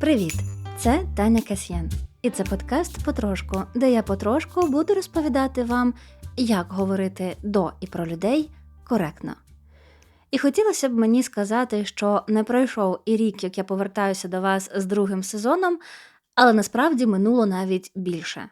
Привіт! Це Таня Касьян. І це подкаст Потрошку, де я потрошку буду розповідати вам, як говорити до і про людей коректно. І хотілося б мені сказати, що не пройшов і рік, як я повертаюся до вас з другим сезоном, але насправді минуло навіть більше.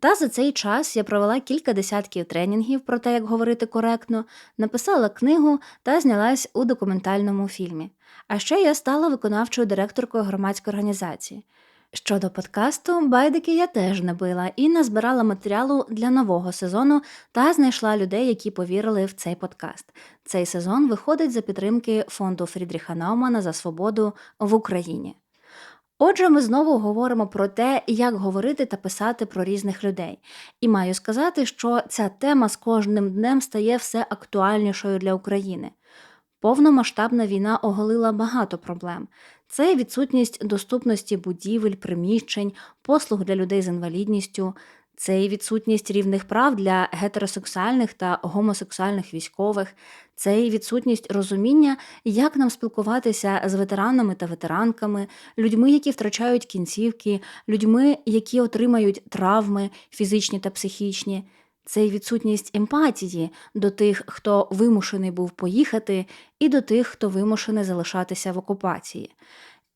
Та за цей час я провела кілька десятків тренінгів про те, як говорити коректно, написала книгу та знялась у документальному фільмі. А ще я стала виконавчою директоркою громадської організації. Щодо подкасту, байдики я теж не била і назбирала матеріалу для нового сезону та знайшла людей, які повірили в цей подкаст. Цей сезон виходить за підтримки фонду Фрідріха Наумана за свободу в Україні. Отже, ми знову говоримо про те, як говорити та писати про різних людей. І маю сказати, що ця тема з кожним днем стає все актуальнішою для України. Повномасштабна війна оголила багато проблем. Це відсутність доступності будівель, приміщень, послуг для людей з інвалідністю, це і відсутність рівних прав для гетеросексуальних та гомосексуальних військових, це і відсутність розуміння, як нам спілкуватися з ветеранами та ветеранками, людьми, які втрачають кінцівки, людьми, які отримають травми фізичні та психічні. Це й відсутність емпатії до тих, хто вимушений був поїхати, і до тих, хто вимушений залишатися в окупації.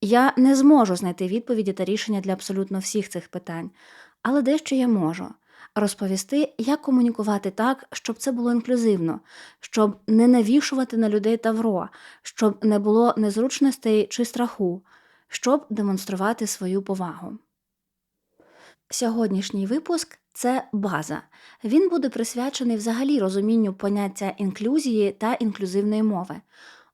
Я не зможу знайти відповіді та рішення для абсолютно всіх цих питань, але дещо я можу розповісти, як комунікувати так, щоб це було інклюзивно, щоб не навішувати на людей тавро, щоб не було незручностей чи страху, щоб демонструвати свою повагу. Сьогоднішній випуск це база. Він буде присвячений взагалі розумінню поняття інклюзії та інклюзивної мови.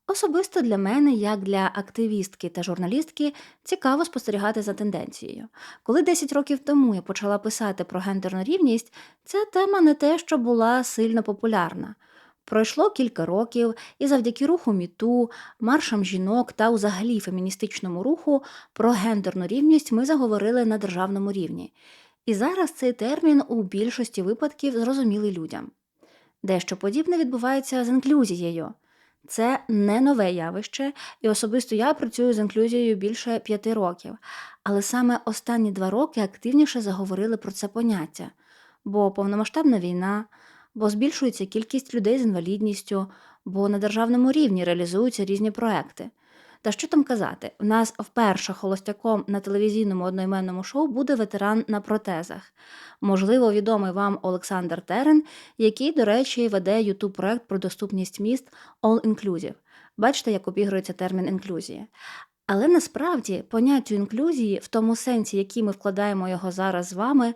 Особисто для мене, як для активістки та журналістки, цікаво спостерігати за тенденцією. Коли 10 років тому я почала писати про гендерну рівність, ця тема не те, що була сильно популярна. Пройшло кілька років, і завдяки руху міту, маршам жінок та взагалі феміністичному руху про гендерну рівність ми заговорили на державному рівні. І зараз цей термін у більшості випадків зрозумілий людям. Дещо подібне відбувається з інклюзією. Це не нове явище, і особисто я працюю з інклюзією більше п'яти років, але саме останні два роки активніше заговорили про це поняття, бо повномасштабна війна, бо збільшується кількість людей з інвалідністю, бо на державному рівні реалізуються різні проекти. Та що там казати, в нас вперше холостяком на телевізійному одноіменному шоу буде ветеран на протезах. Можливо, відомий вам Олександр Терен, який, до речі, веде ютуб проект про доступність міст All Inclusive. Бачите, як обігрується термін інклюзія. Але насправді поняттю інклюзії, в тому сенсі, який ми вкладаємо його зараз з вами,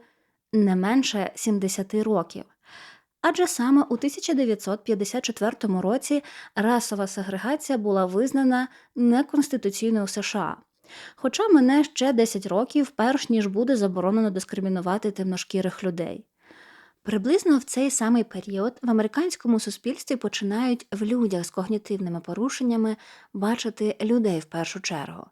не менше 70 років адже саме у 1954 році расова сегрегація була визнана неконституційною США. Хоча мене ще 10 років, перш ніж буде заборонено дискримінувати темношкірих людей. Приблизно в цей самий період в американському суспільстві починають в людях з когнітивними порушеннями бачити людей в першу чергу.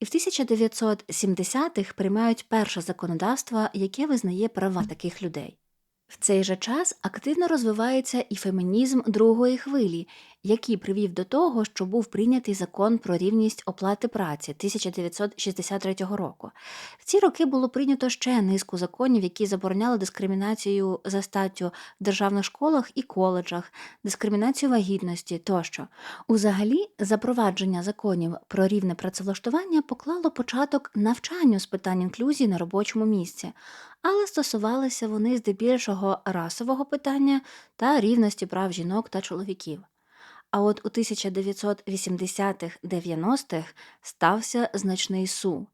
І в 1970-х приймають перше законодавство, яке визнає права таких людей. В цей же час активно розвивається і фемінізм другої хвилі, який привів до того, що був прийнятий закон про рівність оплати праці 1963 року. В ці роки було прийнято ще низку законів, які забороняли дискримінацію за статтю в державних школах і коледжах, дискримінацію вагітності тощо. Узагалі, запровадження законів про рівне працевлаштування поклало початок навчанню з питань інклюзії на робочому місці, але стосувалися вони здебільшого расового питання та рівності прав жінок та чоловіків. А от у 1980-х-90-х стався значний сум.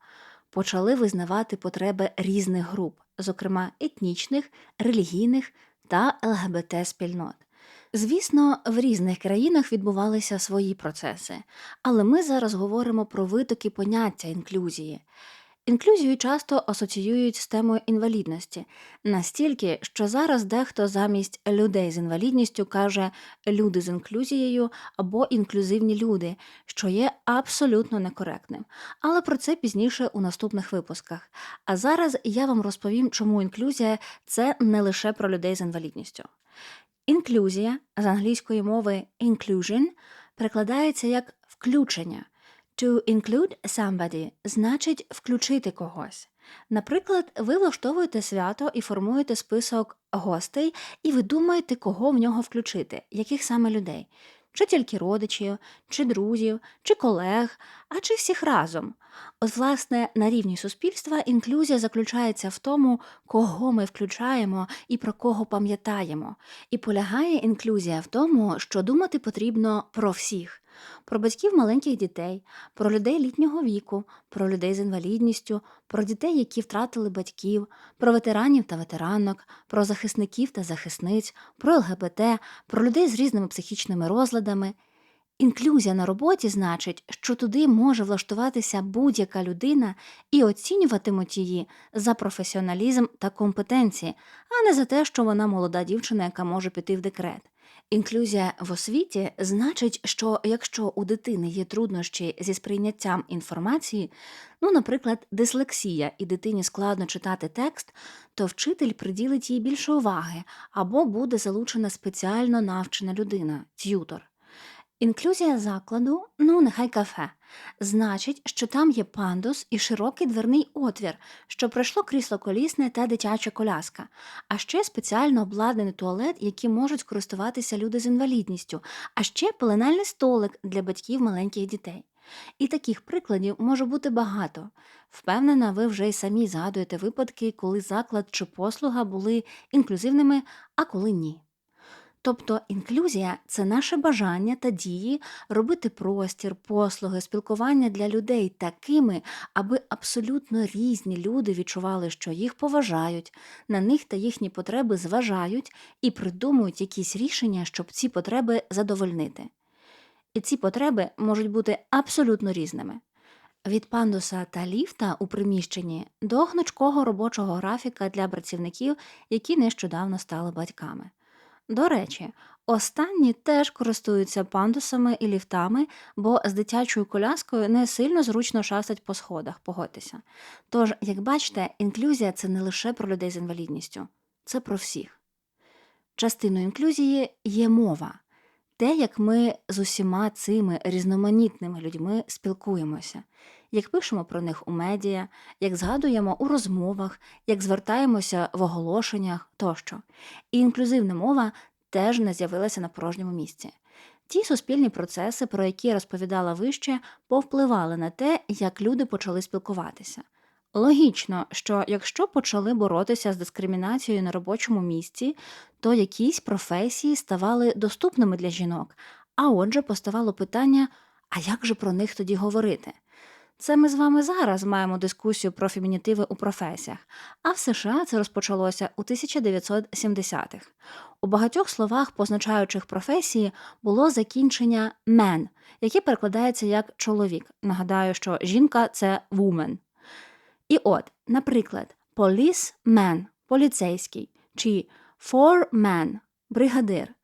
Почали визнавати потреби різних груп, зокрема етнічних, релігійних та ЛГБТ спільнот. Звісно, в різних країнах відбувалися свої процеси, але ми зараз говоримо про витоки поняття інклюзії. Інклюзію часто асоціюють з темою інвалідності, настільки, що зараз дехто замість людей з інвалідністю каже люди з інклюзією або інклюзивні люди, що є абсолютно некоректним. Але про це пізніше у наступних випусках. А зараз я вам розповім, чому інклюзія це не лише про людей з інвалідністю. Інклюзія з англійської мови inclusion перекладається як включення. To include somebody значить включити когось. Наприклад, ви влаштовуєте свято і формуєте список гостей, і ви думаєте, кого в нього включити, яких саме людей. Чи тільки родичів, чи друзів, чи колег, а чи всіх разом. От, власне, на рівні суспільства інклюзія заключається в тому, кого ми включаємо і про кого пам'ятаємо. І полягає інклюзія в тому, що думати потрібно про всіх. Про батьків маленьких дітей, про людей літнього віку, про людей з інвалідністю, про дітей, які втратили батьків, про ветеранів та ветеранок, про захисників та захисниць, про ЛГБТ, про людей з різними психічними розладами. Інклюзія на роботі значить, що туди може влаштуватися будь-яка людина і оцінюватимуть її за професіоналізм та компетенції, а не за те, що вона молода дівчина, яка може піти в декрет. Інклюзія в освіті значить, що якщо у дитини є труднощі зі сприйняттям інформації, ну, наприклад, дислексія, і дитині складно читати текст, то вчитель приділить їй більше уваги або буде залучена спеціально навчена людина, т'ютор. Інклюзія закладу, ну нехай кафе, значить, що там є пандус і широкий дверний отвір, що пройшло крісло колісне та дитяча коляска, а ще спеціально обладнаний туалет, яким можуть користуватися люди з інвалідністю, а ще пеленальний столик для батьків маленьких дітей. І таких прикладів може бути багато. Впевнена, ви вже й самі згадуєте випадки, коли заклад чи послуга були інклюзивними, а коли ні. Тобто інклюзія це наше бажання та дії робити простір, послуги, спілкування для людей такими, аби абсолютно різні люди відчували, що їх поважають, на них та їхні потреби зважають і придумують якісь рішення, щоб ці потреби задовольнити. І ці потреби можуть бути абсолютно різними. Від пандуса та ліфта у приміщенні до гнучкого робочого графіка для працівників, які нещодавно стали батьками. До речі, останні теж користуються пандусами і ліфтами, бо з дитячою коляскою не сильно зручно шастать по сходах, погодьтеся. Тож, як бачите, інклюзія це не лише про людей з інвалідністю, це про всіх. Частиною інклюзії є мова, те, як ми з усіма цими різноманітними людьми спілкуємося, як пишемо про них у медіа, як згадуємо у розмовах, як звертаємося в оголошеннях тощо. І інклюзивна мова теж не з'явилася на порожньому місці. Ті суспільні процеси, про які я розповідала вище, повпливали на те, як люди почали спілкуватися. Логічно, що якщо почали боротися з дискримінацією на робочому місці, то якісь професії ставали доступними для жінок, а отже, поставало питання: а як же про них тоді говорити? Це ми з вами зараз маємо дискусію про фемінітиви у професіях, а в США це розпочалося у 1970-х. У багатьох словах, позначаючих професії, було закінчення «man», яке перекладається як чоловік. Нагадаю, що жінка це «woman». І от, наприклад, policeman – поліцейський чи foreman – бригадир.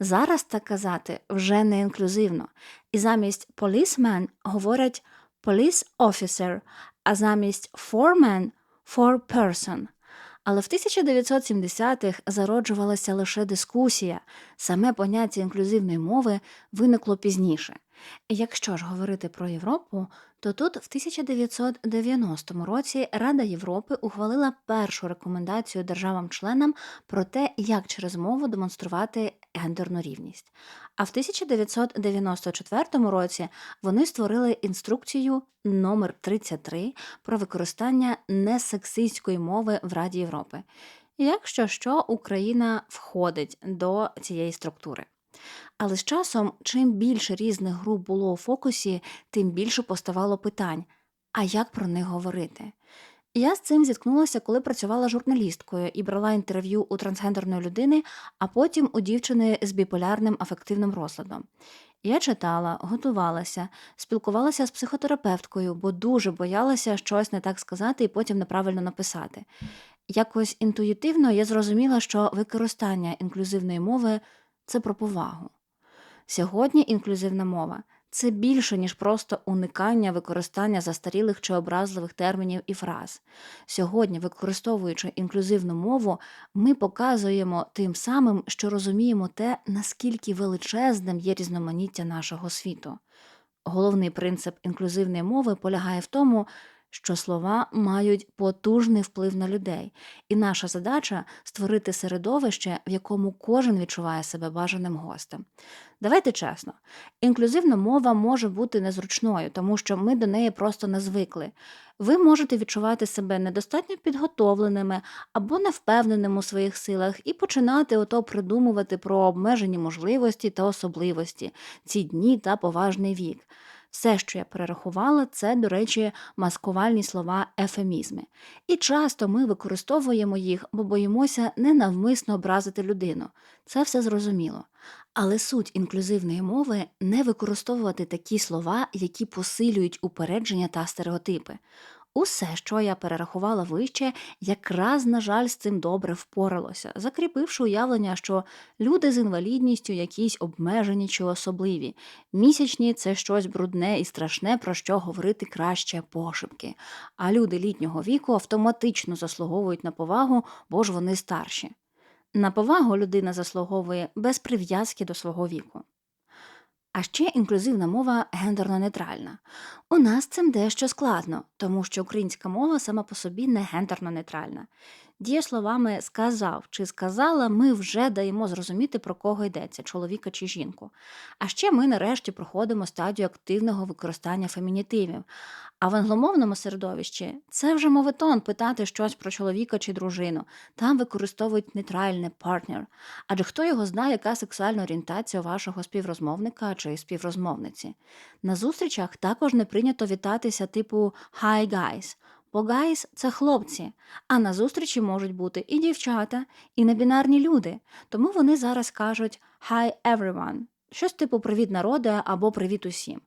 Зараз так казати вже не інклюзивно, і замість policeman говорять police officer, а замість foreman – foreperson. Але в 1970-х зароджувалася лише дискусія, саме поняття інклюзивної мови виникло пізніше. Якщо ж говорити про Європу, то тут в 1990 році Рада Європи ухвалила першу рекомендацію державам-членам про те, як через мову демонструвати гендерну рівність. А в 1994 році вони створили інструкцію номер 33 про використання несексистської мови в Раді Європи. Якщо що, Україна входить до цієї структури. Але з часом, чим більше різних груп було у фокусі, тим більше поставало питань: а як про них говорити? Я з цим зіткнулася, коли працювала журналісткою і брала інтерв'ю у трансгендерної людини, а потім у дівчини з біполярним афективним розладом. Я читала, готувалася, спілкувалася з психотерапевткою, бо дуже боялася щось не так сказати і потім неправильно написати. Якось інтуїтивно я зрозуміла, що використання інклюзивної мови це про повагу. Сьогодні інклюзивна мова це більше, ніж просто уникання використання застарілих чи образливих термінів і фраз. Сьогодні, використовуючи інклюзивну мову, ми показуємо тим самим, що розуміємо те, наскільки величезним є різноманіття нашого світу. Головний принцип інклюзивної мови полягає в тому, що слова мають потужний вплив на людей, і наша задача створити середовище, в якому кожен відчуває себе бажаним гостем. Давайте чесно, інклюзивна мова може бути незручною, тому що ми до неї просто не звикли. Ви можете відчувати себе недостатньо підготовленими або невпевненими у своїх силах і починати ото придумувати про обмежені можливості та особливості, ці дні та поважний вік. Все, що я перерахувала, це, до речі, маскувальні слова ефемізми. І часто ми використовуємо їх, бо боїмося ненавмисно образити людину. Це все зрозуміло. Але суть інклюзивної мови не використовувати такі слова, які посилюють упередження та стереотипи. Усе, що я перерахувала вище, якраз, на жаль, з цим добре впоралося, закріпивши уявлення, що люди з інвалідністю якісь обмежені чи особливі. Місячні це щось брудне і страшне, про що говорити краще пошепки. А люди літнього віку автоматично заслуговують на повагу, бо ж вони старші. На повагу людина заслуговує без прив'язки до свого віку. А ще інклюзивна мова гендерно-нейтральна. У нас цим дещо складно, тому що українська мова сама по собі не гендерно-нейтральна. Дієсловами сказав чи сказала ми вже даємо зрозуміти, про кого йдеться, чоловіка чи жінку. А ще ми нарешті проходимо стадію активного використання фемінітивів. А в англомовному середовищі це вже моветон питати щось про чоловіка чи дружину. Там використовують нейтральне партнер. Адже хто його знає, яка сексуальна орієнтація вашого співрозмовника чи співрозмовниці. На зустрічах також не прийнято вітатися типу «Hi guys», бо гайс – це хлопці, а на зустрічі можуть бути і дівчата, і небінарні люди. Тому вони зараз кажуть «Hi everyone», щось типу «Привіт народу або «Привіт усім».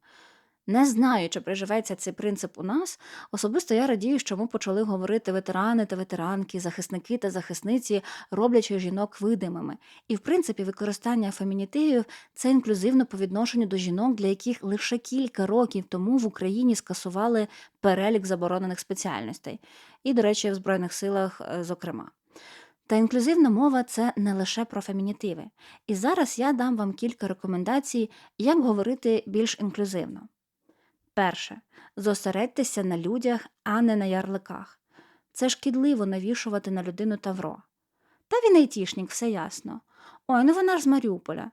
Не знаю, чи приживеться цей принцип у нас. Особисто я радію, що ми почали говорити ветерани та ветеранки, захисники та захисниці, роблячи жінок видимими. І, в принципі, використання фемінітивів це інклюзивно по відношенню до жінок, для яких лише кілька років тому в Україні скасували перелік заборонених спеціальностей. І, до речі, в Збройних силах, е, зокрема. Та інклюзивна мова це не лише про фемінітиви. І зараз я дам вам кілька рекомендацій, як говорити більш інклюзивно. Перше. Зосередьтеся на людях, а не на ярликах. Це шкідливо навішувати на людину тавро. Та він айтішник, все ясно. Ой, ну вона ж з Маріуполя.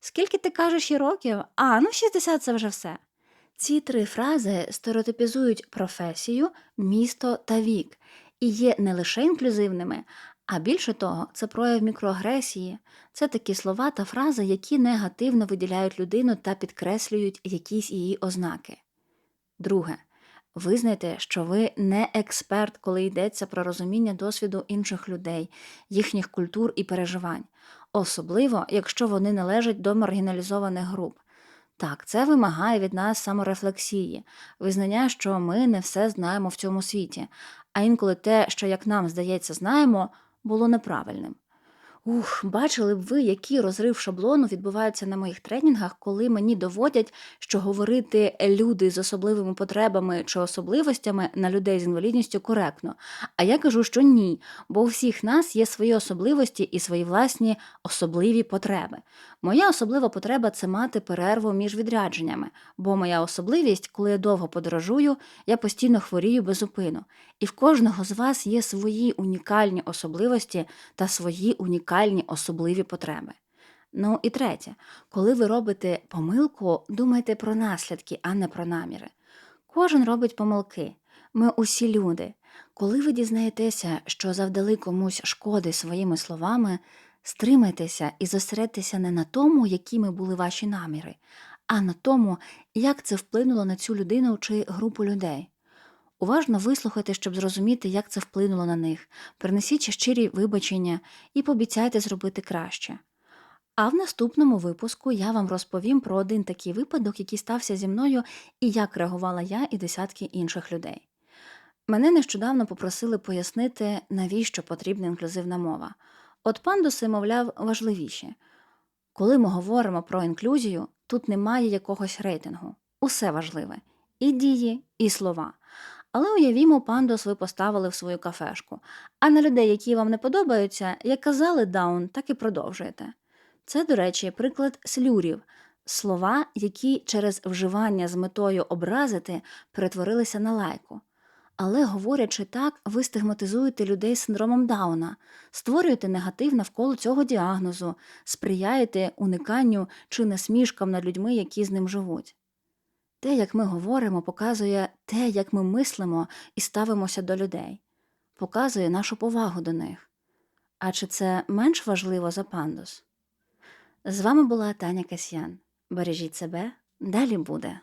Скільки ти кажеш їй років? А, ну 60 це вже все. Ці три фрази стереотипізують професію, місто та вік і є не лише інклюзивними, а більше того, це прояв мікроагресії. Це такі слова та фрази, які негативно виділяють людину та підкреслюють якісь її ознаки. Друге. Визнайте, що ви не експерт, коли йдеться про розуміння досвіду інших людей, їхніх культур і переживань, особливо, якщо вони належать до маргіналізованих груп. Так, це вимагає від нас саморефлексії, визнання, що ми не все знаємо в цьому світі, а інколи те, що, як нам здається, знаємо, було неправильним. Ух, бачили б ви, який розрив шаблону відбувається на моїх тренінгах, коли мені доводять, що говорити люди з особливими потребами чи особливостями на людей з інвалідністю коректно. А я кажу, що ні, бо у всіх нас є свої особливості і свої власні особливі потреби. Моя особлива потреба це мати перерву між відрядженнями, бо моя особливість, коли я довго подорожую, я постійно хворію безупину. І в кожного з вас є свої унікальні особливості та свої унікальні особливі потреби. Ну і третє, коли ви робите помилку, думайте про наслідки, а не про наміри. Кожен робить помилки. Ми усі люди. Коли ви дізнаєтеся, що завдали комусь шкоди своїми словами, стримайтеся і зосередьтеся не на тому, якими були ваші наміри, а на тому, як це вплинуло на цю людину чи групу людей. Уважно вислухайте, щоб зрозуміти, як це вплинуло на них, принесіть щирі вибачення і пообіцяйте зробити краще. А в наступному випуску я вам розповім про один такий випадок, який стався зі мною, і як реагувала я і десятки інших людей. Мене нещодавно попросили пояснити, навіщо потрібна інклюзивна мова. От пандуси, мовляв, важливіші. Коли ми говоримо про інклюзію, тут немає якогось рейтингу. Усе важливе і дії, і слова. Але уявімо, пандус ви поставили в свою кафешку, а на людей, які вам не подобаються, як казали даун, так і продовжуєте. Це, до речі, приклад слюрів. Слова, які через вживання з метою образити перетворилися на лайку. Але, говорячи так, ви стигматизуєте людей з синдромом Дауна, створюєте негатив навколо цього діагнозу, сприяєте униканню чи насмішкам над людьми, які з ним живуть. Те, як ми говоримо, показує те, як ми мислимо і ставимося до людей, показує нашу повагу до них. А чи це менш важливо за пандус? З вами була Таня Касьян. Бережіть себе, далі буде.